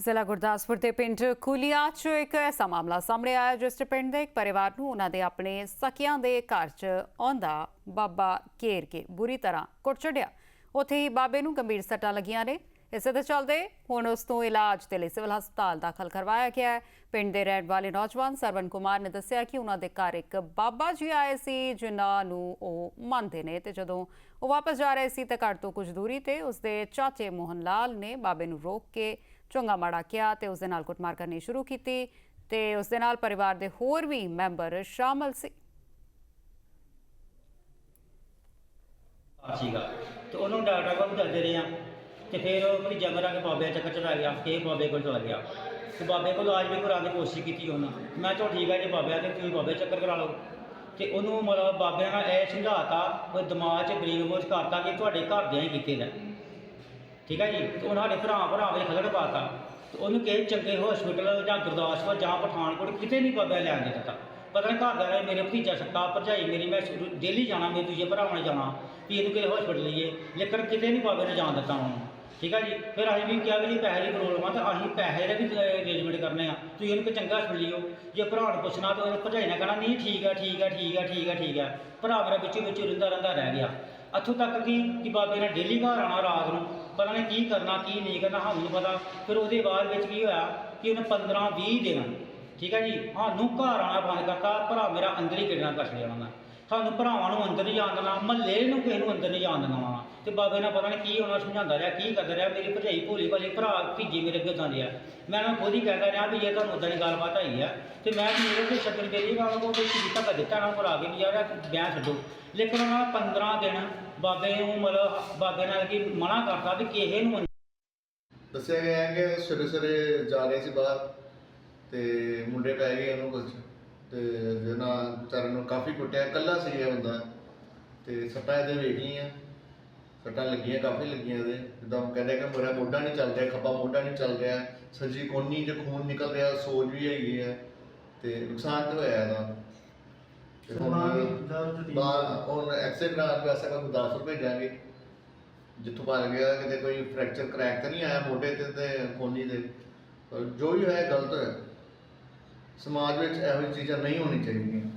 ਜ਼ਿਲ੍ਹਾ ਗੁਰਦਾਸਪੁਰ ਦੇ ਪਿੰਡ ਕੁਲੀਆ 'ਚ ਇੱਕ ਐਸਾ ਮਾਮਲਾ ਸਾਹਮਣੇ ਆਇਆ, ਜਿਸ 'ਚ ਪਿੰਡ ਦੇ ਇੱਕ ਪਰਿਵਾਰ ਨੂੰ ਉਹਨਾਂ ਦੇ ਆਪਣੇ ਸਕਿਆਂ ਦੇ ਘਰ 'ਚ ਆਉਂਦਾ ਬਾਬਾ ਘੇਰ ਕੇ ਬੁਰੀ ਤਰ੍ਹਾਂ ਕੁੱਟ ਚੜਿਆ ਉੱਥੇ ਹੀ ਬਾਬੇ ਨੂੰ ਗੰਭੀਰ ਸੱਟਾਂ ਲੱਗੀਆਂ ਨੇ। ਇਸੇ ਦੇ ਚੱਲਦੇ ਹੁਣ ਉਸ ਤੋਂ ਇਲਾਜ ਦੇ ਲਈ ਸਿਵਲ ਹਸਪਤਾਲ ਦਾਖਲ ਕਰਵਾਇਆ ਗਿਆ ਹੈ। ਪਿੰਡ ਦੇ ਰਹਿਣ ਵਾਲੇ ਨੌਜਵਾਨ ਸਰਵਨ ਕੁਮਾਰ ਨੇ ਦੱਸਿਆ ਕਿ ਉਹਨਾਂ ਦੇ ਘਰ ਇੱਕ ਬਾਬਾ ਜੀ ਆਏ ਸੀ, ਜਿਨ੍ਹਾਂ ਨੂੰ ਉਹ ਮੰਨਦੇ ਨੇ ਤੇ ਜਦੋਂ ਉਹ ਵਾਪਸ ਜਾ ਰਹੇ ਸੀ ਤਾਂ ਘਰ ਤੋਂ ਕੁਝ ਦੂਰੀ ਤੇ ਉਸਦੇ ਚਾਚੇ ਮੋਹਨ ਲਾਲ ਨੇ ਬਾਬੇ ਨੂੰ ਰੋਕ ਕੇ ਚੰਗਾ ਮਾੜਾ ਕਿਹਾ ਤੇ ਉਸ ਦੇ ਨਾਲ ਕੁੱਟਮਾਰ ਕਰਨੀ ਸ਼ੁਰੂ ਕੀਤੀ ਤੇ ਉਸ ਦੇ ਨਾਲ ਪਰਿਵਾਰ ਦੇ ਹੋਰ ਵੀ ਮੈਂਬਰ ਸ਼ਾਮਲ ਸੀ। ਸੀਗਾ। ਤੇ ਉਹਨੂੰ ਡਾਕਟਰ ਕੋਲ ਦੱਸਦੇ ਰਹੇ ਆ ਤੇ ਫਿਰ ਉਹ ਭਤੀਜਾ ਮੇਰਾ ਕੇ ਬਾਬੇ ਦਾ ਚੱਕਰ ਚਲਾ ਗਿਆ ਕਿ ਬਾਬੇ ਕੋਲ ਚਲਾ ਗਿਆ। ਤੇ ਬਾਬੇ ਕੋਲ ਆਜ ਵੀ ਕਰਾਉਣ ਦੀ ਕੋਸ਼ਿਸ਼ ਕੀਤੀ ਉਹਨੇ। ਮੈਂ ਚਲੋ ਠੀਕ ਹੈ ਜੀ ਬਾਬਿਆਂ ਤੇ ਤੁਸੀਂ ਬਾਬੇ ਚੱਕਰ ਕਰਾ ਲਓ। ਤੇ ਉਹਨੂੰ ਮਤਲਬ ਬਾਬਿਆਂ ਨਾਲ ਇਹ ਸਮਝਾਤਾ, ਉਹ ਦਿਮਾਗ 'ਚ ਬਰੀਕ ਮੋਚ ਕਰਤਾ ਕਿ ਤੁਹਾਡੇ ਘਰਦਿਆਂ ਹੀ ਕੀਤੇ ਨੇ। ਠੀਕ ਹੈ ਜੀ? ਤੇ ਉਹਨਾਂ ਸਾਡੇ ਭਰਾ ਭਰਾ ਵਿੱਚ ਖਲੜ ਪਾਤਾ। ਤੇ ਉਹਨੂੰ ਕਿਸੇ ਚੰਗੇ ਹਸਪੀਟਲ ਜਾਂ ਗੁਰਦਾਸਪੁਰ ਜਾਂ ਪਠਾਨਕੋਟ ਕਿਤੇ ਨਹੀਂ ਬਾਬਾ ਲੈਣ ਦੇ ਦਿੱਤਾ। ਪਤਾ ਨਹੀਂ ਘਰ ਦਾ ਮੇਰੇ ਭਤੀਜਾ ਸੱਤਾ ਭਰਜਾਈ ਮੇਰੀ, ਮੈਂ ਡੇਲੀ ਜਾਣਾ ਮੇਰੇ ਦੂਜੇ ਭਰਾਵਾਂ ਨੇ ਜਾਣਾ। ਵੀ ਇਹਨੂੰ ਕਿਸੇ ਹਸਪੀਟਲ ਲਈਏ? ਲੇਕਿਨ ਕਿਤੇ ਨਹੀਂ ਬਾਬੇ ਨੇ ਜਾਣ ਦਿੱਤਾ ਉਹਨੂੰ। ਠੀਕ ਹੈ ਜੀ? ਫਿਰ ਅਸੀਂ ਵੀ ਕਿਹਾ ਵੀ ਪੈਸੇ ਦੀ ਪ੍ਰੋਬਲਮ ਆ, ਤਾਂ ਅਸੀਂ ਪੈਸੇ ਦਾ ਵੀ ਅਰੇਂਜਮੈਂਟ ਕਰਨੇ ਆ। ਤੁਸੀਂ ਇਹਨੂੰ ਕੋਈ ਚੰਗਾ ਹਸਪੀਟਲ ਲਿਓ। ਜੇ ਭਰਾ ਨੂੰ ਪੁੱਛਣਾ, ਤਾਂ ਭਰਜਾਈ ਨੇ ਕਹਿਣਾ, ਨਹੀਂ, ਠੀਕ ਆ ਠੀਕ ਆ ਠੀਕ ਆ ਠੀਕ ਆ ਠੀਕ ਆ। ਭਰਾ ਮੇਰਾ ਵਿੱਚੋਂ ਵਿੱਚੋਂ ਰਿੰਦਾ ਰਹਿੰਦਾ ਰਹਿ ਗਿਆ। ਇੱਥੋਂ ਤੱਕ ਕਿ ਕਿ ਬਾਬੇ ਨੇ ਡੇਲੀ ਘਰ ਆਉਣਾ ਰਾਤ ਨੂੰ, ਪਤਾ ਨਹੀਂ ਕੀ ਕਰਨਾ, ਕੀ ਨਹੀਂ ਕਰਨਾ, ਸਾਨੂੰ ਨਹੀਂ ਪਤਾ। ਫਿਰ ਉਹਦੇ ਬਾਅਦ ਵਿੱਚ ਕੀ ਹੋਇਆ ਕਿ ਉਹਨੇ 15 20 ਦਿਨ, ਠੀਕ ਹੈ ਜੀ, ਸਾਨੂੰ ਘਰ ਆਉਣਾ ਬੰਦ ਕਰਤਾ, ਭਰਾ ਮੇਰਾ ਅੰਦਰ ਹੀ ਕਿਡਨਾ ਕਰ ਲਿਆ ਉਹਨਾਂ ਸਾਨੂੰ ਭਰਾਵਾਂ ਨੂੰ ਅੰਦਰ ਨਹੀਂ ਜਾਣ ਦੇਣਾ, ਮਹੱਲੇ ਨੂੰ ਕਿਸੇ ਨੂੰ ਅੰਦਰ ਨਹੀਂ ਜਾਣ ਦੇਣਾ। ਵਾ ਤੇ ਬਾਬੇ ਨਾਲ ਪਤਾ ਨਹੀਂ ਕੀ ਉਹਨਾਂ ਨੂੰ ਸਮਝਾਉਂਦਾ ਰਿਹਾ, ਕੀ ਕਰਦਾ ਰਿਹਾ, ਮੇਰੀ ਭਰਜਾਈ ਭੋਲੀ ਭਾਲੀ ਭਰਾ ਭੀਜੇ ਮੇਰੇ ਅੱਗੇ ਉਦਾਂ ਦੇ ਮੈਂ ਉਹਨਾਂ ਖੁਦ ਹੀ ਕਹਿੰਦਾ ਰਿਹਾ ਵੀ ਇਹ ਤੁਹਾਨੂੰ ਉਦਾਂ ਦੀ ਗੱਲਬਾਤ ਆਈ ਆ, ਤੇ ਮੈਂ ਵੀ ਮੇਰੇ ਤੇ ਸ਼ਕਲ ਬੇਲੀ ਨਾਲ ਉਹ ਕੋਈ ਚੀਜ਼ ਤੱਕ ਦਿੱਤਾ, ਨਾ ਭਰਾ ਕੇ ਵੀ ਯਾਰ ਇਹ ਛੱਡੋ। ਲੇਕਿਨ ਉਹਨਾਂ 15 ਦਿਨ ਬਾਬੇ ਨੂੰ ਮਤਲਬ ਬਾਬੇ ਨਾਲ ਕੀ ਮਨਾ ਕਰਤਾ ਵੀ ਕਿਸੇ ਨੂੰ ਦੱਸਿਆ ਗਿਆ ਹੈ ਕਿ ਸਵੇਰੇ ਸਵੇਰੇ ਜਾ ਰਹੇ ਸੀ ਬਾਹਰ, ਤੇ ਮੁੰਡੇ ਪੈ ਗਏ ਉਹਨੂੰ ਕੁਝ ਤੇ ਜਿਹਨਾਂ ਵਿਚਾਰੇ ਨੂੰ ਕਾਫੀ ਕੁੱਟਿਆ ਕੱਲਾ ਸੀ ਇਹ ਬੰਦਾ ਤੇ ਸੱਟਾਂ ਇਹਦੇ ਵੇਖ ਲਈਆਂ। ਸੱਟਾਂ ਲੱਗੀਆਂ ਕਾਫੀ ਲੱਗੀਆਂ ਇਹਦੇ ਜਿੱਦਾਂ ਕਹਿੰਦੇ ਕਿ ਮੇਰਾ ਮੋਢਾ ਨਹੀਂ ਚੱਲ ਰਿਹਾ ਖੱਬਾ ਮੋਢਾ ਨਹੀਂ ਚੱਲ ਰਿਹਾ। ਸੱਜੀ ਕੋਨੀ 'ਚ ਖੂਨ ਨਿਕਲ ਰਿਹਾ ਸੋਜ ਵੀ ਹੈਗੀ ਹੈ ਤੇ ਨੁਕਸਾਨ ਤਾਂ ਹੋਇਆ ਇਹਦਾ। ਤੇ ਹੁਣ ਬਾਹਰ ਹੁਣ ਐਕਸਰੇ ਕਰਾਉਣ ਵਾਸਤੇ ਆਪਾਂ 10 ਰੁਪਏ ਭੇਜਾਂਗੇ ਜਿੱਥੋਂ ਪਾ ਗਿਆ ਕਿਤੇ ਕੋਈ ਫ੍ਰੈਕਚਰ ਕਰੈਕ ਤਾਂ ਨਹੀਂ ਆਇਆ ਮੋਢੇ ਤੇ ਤੇ ਕੋਨੀ ਦੇ ਪਰ ਜੋ ਵੀ ਹੋਇਆ ਗਲਤ ਹੋਇਆ। ਸਮਾਜ ਵਿੱਚ ਇਹੋ ਜਿਹੀ ਚੀਜ਼ਾਂ ਨਹੀਂ ਹੋਣੀ ਚਾਹੀਦੀਆਂ।